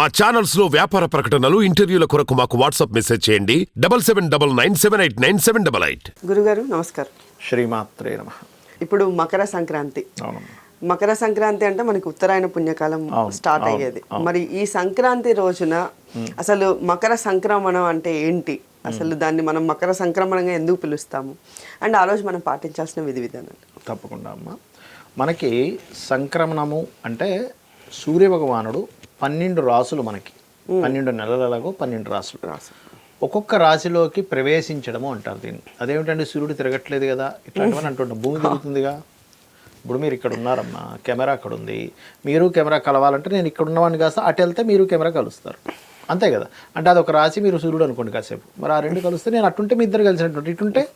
మా ఛానల్స్లో వ్యాపార ప్రకటనలు ఇంటర్వ్యూల కొరకు మాకు వాట్సాప్ మెసేజ్ చేయండి. Double seven double nine seven eight nine seven double eight. గురుగారు నమస్కారం. శ్రీమాత్రే నమ. ఇప్పుడు మకర సంక్రాంతి. అవునమ్మా. మకర సంక్రాంతి అంటే మనకి ఉత్తరాయణ పుణ్యకాలం స్టార్ట్ అయ్యేది. మరి ఈ సంక్రాంతి రోజున అసలు మకర సంక్రమణం అంటే ఏంటి? అసలు దాన్ని మనం మకర సంక్రమణంగా ఎందుకు పిలుస్తాము? అండ్ ఆ రోజు మనం పాటించాల్సిన విధి విధానాలు. తప్పకుండా అమ్మ. మనకి సంక్రమణము అంటే సూర్య భగవానుడు పన్నెండు రాసులు మనకి. పన్నెండు నెలలకు పన్నెండు రాసులు. రాసు. ఒక్కొక్క రాశిలోకి ప్రవేశించడము అంటారు దీన్ని. అదేమిటంటే సూర్యుడు తిరగట్లేదు కదా? ఇట్లాంటివని అంటుంటాం భూమి తిరుగుతుందిగా? ఇప్పుడు మీరు ఇక్కడ ఉన్నారమ్మా కెమెరా అక్కడ ఉంది. మీరు కెమెరా కలవాలంటే నేను ఇక్కడ ఉన్నవాడిని కాస్త అటు వెళ్తే మీరు కెమెరా కలుస్తారు. అంతే కదా? అంటే అది ఒక రాశి మీరు సూర్యుడు అనుకోండి కాసేపు. మరి ఆ రెండు కలిస్తే నేను అటుంటే మీ ఇద్దరు కలిసినటువంటి ఇటుంటే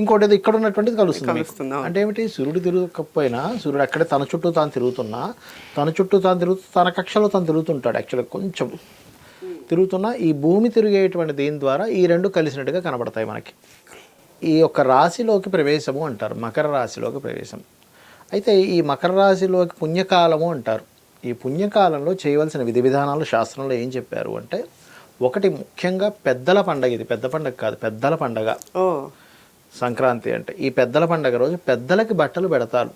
ఇంకోటి ఏదో ఇక్కడ ఉన్నటువంటిది కలుస్తుంది. అంటే ఏమిటి? సూర్యుడు తిరగకపోయినా సూర్యుడు అక్కడే తన చుట్టూ తాను తిరుగుతున్నా తన చుట్టూ తాను తిరుగుతూ తన కక్షలో తాను తిరుగుతుంటాడు. యాక్చువల్గా కొంచెం తిరుగుతున్నా ఈ భూమి తిరిగేటువంటి దీని ద్వారా ఈ రెండు కలిసినట్టుగా కనబడతాయి మనకి. ఈ యొక్క రాశిలోకి ప్రవేశము అంటారు మకర రాశిలోకి ప్రవేశం. అయితే ఈ మకర రాశిలోకి పుణ్యకాలము అంటారు. ఈ పుణ్యకాలంలో చేయవలసిన విధి విధానాలు శాస్త్రంలో ఏం చెప్పారు అంటే ఒకటి ముఖ్యంగా పెద్దల పండగ ఇది. పెద్ద పండగ కాదు పెద్దల పండగ. సంక్రాంతి అంటే. ఈ పెద్దల పండగ రోజు పెద్దలకి బట్టలు పెడతారు.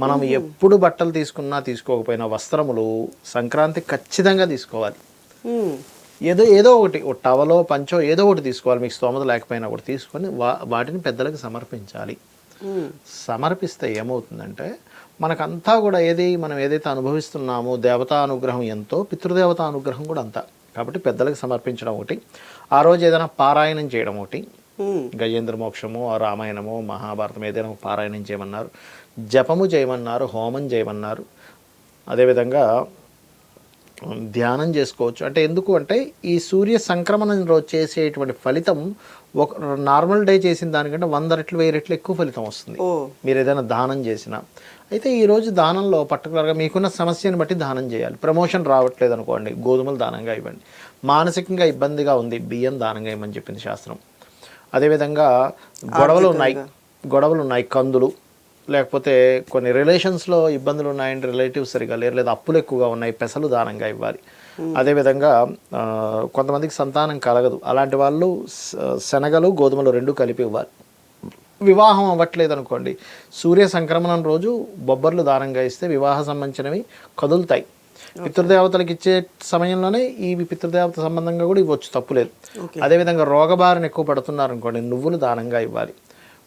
మనం ఎప్పుడు బట్టలు తీసుకున్నా తీసుకోకపోయినా వస్త్రములు సంక్రాంతి ఖచ్చితంగా తీసుకోవాలి. ఏదో ఏదో ఒకటి టవలో పంచో ఏదో ఒకటి తీసుకోవాలి. మీకు స్తోమత లేకపోయినా ఒకటి తీసుకొని వా వాటిని పెద్దలకు సమర్పించాలి. సమర్పిస్తే ఏమవుతుందంటే మనకంతా కూడా ఏది మనం ఏదైతే అనుభవిస్తున్నామో దేవతా అనుగ్రహం ఎంతో పితృదేవతా అనుగ్రహం కూడా అంతా. కాబట్టి పెద్దలకు సమర్పించడం ఒకటి. ఆ రోజు ఏదైనా పారాయణం చేయడం ఒకటి. గజేంద్ర మోక్షము రామాయణము మహాభారతం ఏదైనా పారాయణం చేయమన్నారు. జపము చేయమన్నారు హోమం చేయమన్నారు. అదేవిధంగా ధ్యానం చేసుకోవచ్చు. అంటే ఎందుకు అంటే ఈ సూర్య సంక్రమణం రోజు చేసేటువంటి ఫలితం ఒక నార్మల్ డే చేసిన దానికంటే వంద రెట్లు వెయ్యి రెట్లు ఎక్కువ ఫలితం వస్తుంది. మీరు ఏదైనా దానం చేసినా. అయితే ఈరోజు దానంలో పర్టికులర్గా మీకున్న సమస్యను బట్టి దానం చేయాలి. ప్రమోషన్ రావట్లేదు అనుకోండి. గోధుమలు దానంగా ఇవ్వండి. మానసికంగా ఇబ్బందిగా ఉంది. బియ్యం దానంగా ఇవ్వమని చెప్పింది శాస్త్రం. అదేవిధంగా గొడవలు ఉన్నాయి. గొడవలు ఉన్నాయి కందులు. లేకపోతే కొన్ని రిలేషన్స్లో ఇబ్బందులు ఉన్నాయంటే రిలేటివ్స్ సరిగా లేరు లేదా అప్పులు ఎక్కువగా ఉన్నాయి పెసలు దానంగా ఇవ్వాలి. అదేవిధంగా కొంతమందికి సంతానం కలగదు. అలాంటి వాళ్ళు శనగలు గోధుమలు రెండు కలిపి ఇవ్వాలి. వివాహం అవ్వట్లేదు అనుకోండి సూర్య సంక్రమణం రోజు బొబ్బర్లు దానంగా ఇస్తే వివాహ సంబంధించినవి కదులుతాయి. పితృదేవతలకు ఇచ్చే సమయంలోనే ఈ పితృదేవత సంబంధంగా కూడా ఇవ్వచ్చు తప్పులేదు అదేవిధంగా రోగబారిన ఎక్కువ పడుతున్నారు అనుకోండి నువ్వులు దానంగా ఇవ్వాలి.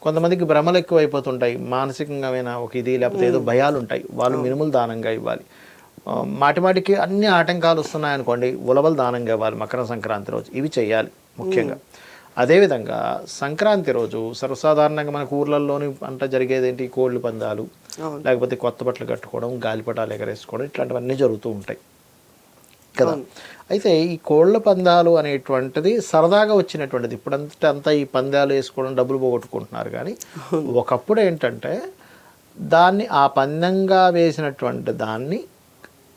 కొంతమందికి భ్రమలు ఎక్కువ అయిపోతుంటాయి మానసికంగా ఒక ఇది లేకపోతే ఏదో భయాలు ఉంటాయి వాళ్ళు మినుములు దానంగా ఇవ్వాలి. ఆ, మాటి మాటికి అన్ని ఆటంకాలు వస్తున్నాయి అనుకోండి ఉలవలు దానంగా ఇవ్వాలి మకర సంక్రాంతి రోజు. ఇవి చేయాలి ముఖ్యంగా. అదేవిధంగా సంక్రాంతి రోజు సర్వసాధారణంగా మనకు ఊర్లలోని అంట జరిగేది ఏంటి కోళ్ళు పందాలు. లేకపోతే కొత్త బట్టలు కట్టుకోవడం గాలిపటాలు ఎగరేసుకోవడం ఇట్లాంటివన్నీ జరుగుతూ ఉంటాయి. కదా? అయితే ఈ కోళ్ళ పందాలు అనేటువంటిది సరదాగా వచ్చినటువంటిది. ఇప్పుడంతా అంతా ఈ పందాలు వేసుకోవడం డబ్బులు పోగొట్టుకుంటున్నారు కానీ ఒకప్పుడు ఏంటంటే దాన్ని ఆ పందంగా వేసినటువంటి దాన్ని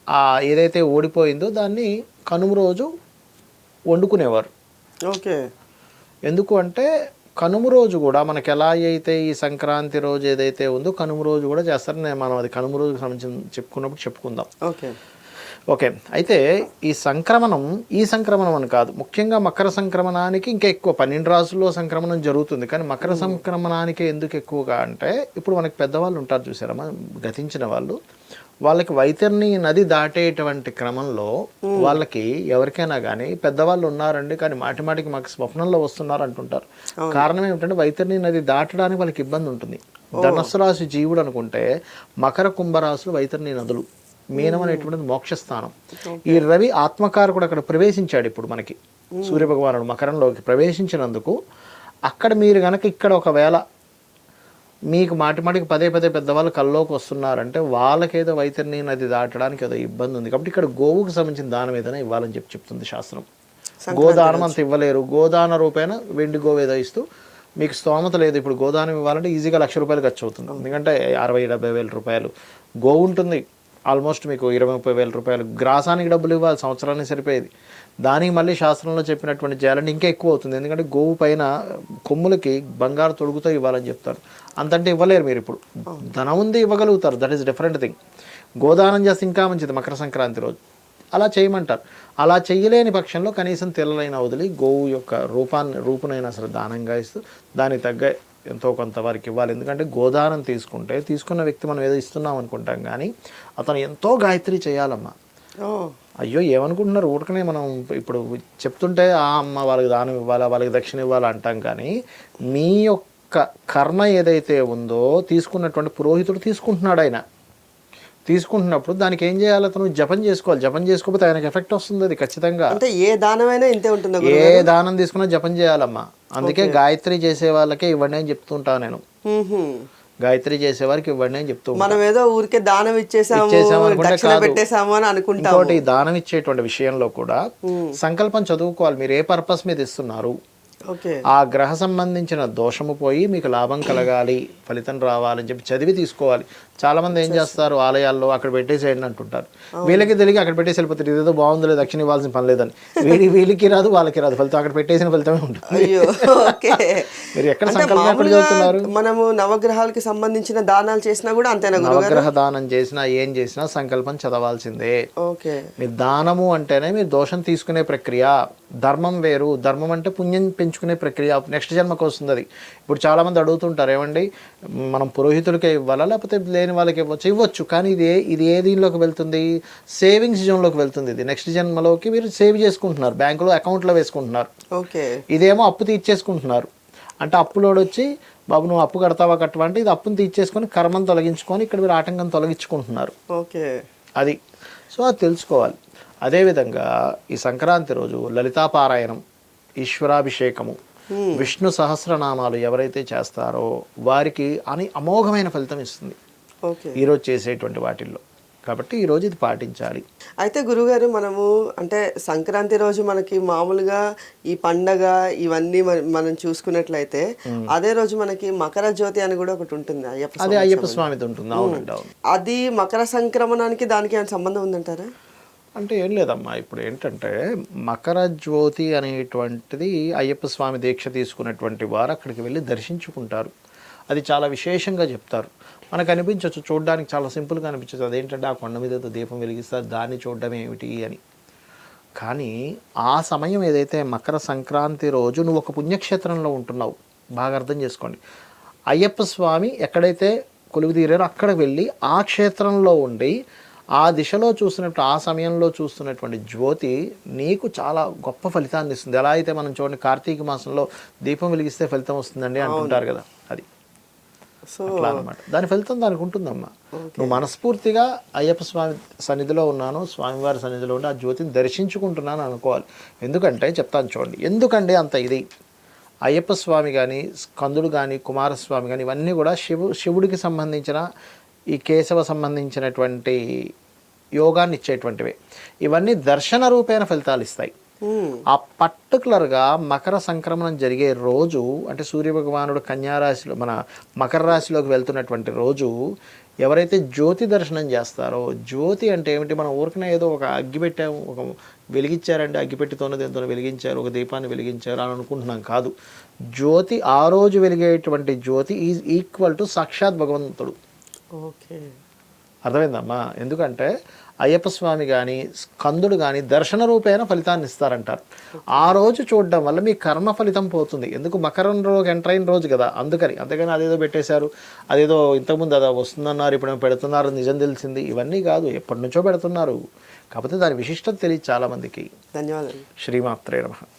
ఆ ఏదైతే ఓడిపోయిందో దాన్ని కనుమ రోజు వండుకునేవారు. ఓకే. ఎందుకు అంటే కనుమ రోజు కూడా మనకి ఎలా అయితే ఈ సంక్రాంతి రోజు ఏదైతే ఉందో కనుమ రోజు కూడా చేస్తారు. నేను మనం అది కనుమ రోజుకి సంబంధించి చెప్పుకున్నప్పుడు చెప్పుకుందాం. ఓకే. ఓకే. అయితే ఈ సంక్రమణం ఈ సంక్రమణం అని కాదు. ముఖ్యంగా మకర సంక్రమణానికి ఇంకా ఎక్కువ పన్నెండు రాసుల్లో సంక్రమణం జరుగుతుంది. కానీ మకర సంక్రమణానికి ఎందుకు ఎక్కువగా అంటే ఇప్పుడు మనకి పెద్దవాళ్ళు ఉంటారు చూసారమ్మా గతించిన వాళ్ళు. వాళ్ళకి వైతరిని నది దాటేటువంటి క్రమంలో వాళ్ళకి ఎవరికైనా కానీ పెద్దవాళ్ళు ఉన్నారండి కానీ మాటి మాటికి మాకు స్వప్నంలో వస్తున్నారు అంటుంటారు కారణం ఏమిటంటే వైతరిని నది దాటడానికి వాళ్ళకి ఇబ్బంది ఉంటుంది. ధనస్సు రాశి జీవుడు అనుకుంటే మకర కుంభరాశులు వైతరిని నదులు మీనం అనేటువంటిది మోక్షస్థానం. ఈ రవి ఆత్మకారకుడు అక్కడ ప్రవేశించాడు ఇప్పుడు మనకి. సూర్యభగవానుడు మకరంలోకి ప్రవేశించినందుకు అక్కడ మీరు గనక ఇక్కడ ఒకవేళ మీకు మాటి మాటికి పదే పదే పెద్దవాళ్ళు కల్లోకి వస్తున్నారంటే వాళ్ళకేదో వైతరిని నది దాటడానికి ఏదో ఇబ్బంది ఉంది. కాబట్టి ఇక్కడ గోవుకు సంబంధించిన దానం ఏదైనా ఇవ్వాలని చెప్పి చెప్తుంది శాస్త్రం. గోదానం అంత ఇవ్వలేరు. గోదాన రూపేణ వెండి గోవు ఏదో ఇస్తూ మీకు స్తోమత లేదు. ఇప్పుడు గోదానం ఇవ్వాలంటే ఈజీగా లక్ష రూపాయలు ఖర్చు అవుతుంది. ఎందుకంటే అరవై డెబ్బై వేల రూపాయలు. గోవు ఉంటుంది. ఆల్మోస్ట్ మీకు ఇరవై ముప్పై వేల రూపాయలు. గ్రాసానికి డబ్బులు ఇవ్వాలి. సంవత్సరానికి సరిపోయేది. దానికి మళ్ళీ శాస్త్రంలో చెప్పినటువంటి చేయాలంటే ఇంకా ఎక్కువ అవుతుంది. ఎందుకంటే గోవు పైన కొమ్ములకి బంగారు తొడుగుతో ఇవ్వాలని చెప్తారు. అంతంటే ఇవ్వలేరు మీరు ఇప్పుడు. ధనం ఉంది ఇవ్వగలుగుతారు. దట్ ఈస్ డిఫరెంట్ థింగ్ గోదానం చేస్తే ఇంకా మంచిది మకర సంక్రాంతి రోజు. అలా చేయమంటారు. అలా చేయలేని పక్షంలో కనీసం తెల్లలైన వదిలి గోవు యొక్క రూపాన్ని రూపునైనా సరే దానంగా ఇస్తూ దానికి తగ్గ ఎంతో కొంత వారికి ఇవ్వాలి. ఎందుకంటే గోదానం తీసుకుంటే తీసుకున్న వ్యక్తి మనం ఏదో ఇస్తున్నాం అనుకుంటాం కానీ అతను ఎంతో గాయత్రి చేయాలమ్మా. అయ్యో ఏమనుకుంటున్నారు? ఊరికనే మనం ఇప్పుడు చెప్తుంటే ఆ అమ్మ వాళ్ళకి దానం ఇవ్వాలా? వాళ్ళకి దక్షిణ ఇవ్వాలా? అంటాం కానీ మీ యొక్క కర్మ ఏదైతే ఉందో తీసుకున్నటువంటి పురోహితుడు తీసుకుంటున్నాడు ఆయన. తీసుకుంటున్నప్పుడు దానికి ఏం చేయాలి అతను? జపం చేసుకోవాలి. జపం చేసుకోకపోతే ఆయనకి ఎఫెక్ట్ వస్తుంది అది ఖచ్చితంగా. అంటే ఏ దానమైనా ఇంతే ఉంటుందా ఏ? దానం తీసుకున్నా జపం చేయాలమ్మా. అందుకే గాయత్రి చేసే వాళ్ళకే ఇవ్వండి అని చెప్తుంటాను నేను. గాయత్రి చేసే వారికి ఇవ్వండి అని చెప్తూ. మనం ఏదో ఊరికే దానం ఇచ్చేసాము అనుకుంటే. పెట్టేసాము అని ఈ దానం ఇచ్చేటువంటి విషయంలో కూడా సంకల్పం చదువుకోవాలి. మీరు ఏ పర్పస్ మీద ఇస్తున్నారు? ఆ గ్రహ సంబంధించిన దోషము పోయి మీకు లాభం కలగాలి ఫలితం రావాలని చెప్పి చదివి తీసుకోవాలి. చాలా మంది ఏం చేస్తారు. ఆలయాల్లో అక్కడ పెట్టేసేయండి అంటుంటారు. వీళ్ళకి తెలియక అక్కడ పెట్టేసి వెళ్ళిపోతారు ఇదేదో బాగుందిలే దక్షిణ ఇవ్వాల్సిన పని లేదని. వీడి వీళ్ళకి రాదు వాళ్ళకి రాదు. ఫలితం అక్కడ పెట్టేసిన ఫలితమే ఉంటుంది. మీరు ఎక్కడ సంకల్పం మనము నవగ్రహాలకి సంబంధించిన దానాలు చేసినా కూడా అంతేనా నవగ్రహ దానం చేసినా ఏం చేసినా సంకల్పం చదవాల్సిందే. ఓకే. మీ దానము అంటేనే మీరు దోషం తీసుకునే ప్రక్రియ. ధర్మం వేరు. ధర్మం అంటే పుణ్యం పెంచుకునే ప్రక్రియ. నెక్స్ట్ జన్మకు వస్తుంది అది. ఇప్పుడు చాలా మంది అడుగుతుంటారు ఏమండి? మనం పురోహితులకే ఇవ్వాలా? లేకపోతే లేని వాళ్ళకి ఇవ్వచ్చు? ఇవ్వచ్చు. కానీ ఇది ఏ ఇది ఏ దీనిలోకి వెళ్తుంది? సేవింగ్స్ జోన్లోకి వెళ్తుంది ఇది. నెక్స్ట్ జన్మలోకి మీరు సేవ్ చేసుకుంటున్నారు. బ్యాంకులో అకౌంట్లో వేసుకుంటున్నారు. ఓకే. ఇదేమో అప్పు తీర్చేసుకుంటున్నారు. అంటే అప్పులోడు వచ్చి బాబు నువ్వు అప్పు కడతావా కట్టవా అంటే ఇది అప్పును తీర్చేసుకొని కర్మను తొలగించుకొని ఇక్కడ మీరు ఆటంకం తొలగించుకుంటున్నారు. ఓకే. అది. సో అది తెలుసుకోవాలి. అదేవిధంగా ఈ సంక్రాంతి రోజు లలితాపారాయణం ఈశ్వరాభిషేకము విష్ణు సహస్రనామాలు ఎవరైతే చేస్తారో వారికి అని అమోఘమైన ఫలితం ఇస్తుంది. ఓకే ఈరోజు చేసేటువంటి వాటిల్లో. కాబట్టి ఈరోజు ఇది పాటించాలి. అయితే గురుగారు మనము అంటే సంక్రాంతి రోజు మనకి మామూలుగా ఈ పండగ ఇవన్నీ మన- చూసుకున్నట్లయితే అదే రోజు మనకి మకర జ్యోతి అని కూడా ఒకటి ఉంటుంది అయ్యప్ప అదే అయ్యప్ప స్వామిది ఉంటుంది. అవునండి అవును. అది మకర సంక్రమణానికి దానికి ఏమైనా సంబంధం ఉందంటారా? అంటే ఏం లేదమ్మా ఇప్పుడు ఏంటంటే మకర జ్యోతి అనేటువంటిది అయ్యప్ప స్వామి దీక్ష తీసుకున్నటువంటి వారు అక్కడికి వెళ్ళి దర్శించుకుంటారు. అది చాలా విశేషంగా చెప్తారు. మనకు అనిపించవచ్చు చూడడానికి చాలా సింపుల్గా అనిపించవచ్చు అదేంటంటే ఆ కొండ మీద దీపం వెలిగిస్తారు దాన్ని చూడడం ఏమిటి అని. కానీ ఆ సమయం ఏదైతే మకర సంక్రాంతి రోజు నువ్వు ఒక పుణ్యక్షేత్రంలో ఉంటున్నావు బాగా అర్థం చేసుకోండి. అయ్యప్ప స్వామి ఎక్కడైతే కొలువు తీరారో అక్కడ వెళ్ళి ఆ క్షేత్రంలో ఉండి ఆ దిశలో చూస్తున్నట్టు ఆ సమయంలో చూస్తున్నటువంటి జ్యోతి నీకు చాలా గొప్ప ఫలితాన్ని ఇస్తుంది. ఎలా అయితే మనం చూడండి కార్తీక మాసంలో దీపం వెలిగిస్తే ఫలితం వస్తుందండి అంటుంటారు కదా అది. సో అనమాట దాని ఫలితం దానికి ఉంటుందమ్మా. నువ్వు మనస్ఫూర్తిగా అయ్యప్ప స్వామి సన్నిధిలో ఉన్నాను స్వామివారి సన్నిధిలో ఉండి ఆ జ్యోతిని దర్శించుకుంటున్నాను అనుకోవాలి. ఎందుకంటే చెప్తాను చూడండి ఎందుకండి అంత ఇది? అయ్యప్ప స్వామి కానీ స్కందుడు కానీ కుమారస్వామి కానీ ఇవన్నీ కూడా శివు శివుడికి సంబంధించిన ఈ కేశవ సంబంధించినటువంటి యోగాన్ని ఇచ్చేటువంటివే. ఇవన్నీ దర్శన రూపేణ ఫలితాలు ఇస్తాయి. ఆ పర్టికులర్గా మకర సంక్రమణం జరిగే రోజు అంటే సూర్యభగవానుడు కన్యారాశిలో మన మకర రాశిలోకి వెళ్తున్నటువంటి రోజు ఎవరైతే జ్యోతి దర్శనం చేస్తారో జ్యోతి అంటే ఏమిటి? మనం ఊరికనే ఏదో ఒక అగ్గి పెట్టాము ఒక వెలిగించారంటే అగ్గిపెట్టితోనే దీంతో వెలిగించారు ఒక దీపాన్ని వెలిగించారు అని అనుకుంటున్నాం కాదు. జ్యోతి ఆ రోజు వెలిగేటువంటి జ్యోతి ఈజ్ ఈక్వల్ టు సాక్షాత్ భగవంతుడు. ఓకే. అర్థమైందమ్మా? ఎందుకంటే అయ్యప్ప స్వామి కానీ స్కందుడు కానీ దర్శన రూపేణ ఫలితాన్ని ఇస్తారంటారు. ఆ రోజు చూడడం వల్ల మీ కర్మ ఫలితం పోతుంది. ఎందుకు? మకరం రోజు ఎంటర్ అయిన రోజు కదా అందుకని. అంతేగాని అదేదో పెట్టేశారు అదేదో ఇంతకుముందు అదా వస్తుందన్నారు ఇప్పుడు పెడుతున్నారు నిజం తెలిసింది. ఇవన్నీ కాదు ఎప్పటి నుంచో పెడుతున్నారు. కాకపోతే దాని విశిష్టత తెలియదు చాలామందికి. ధన్యవాదాలు. శ్రీమాత్రే నమ.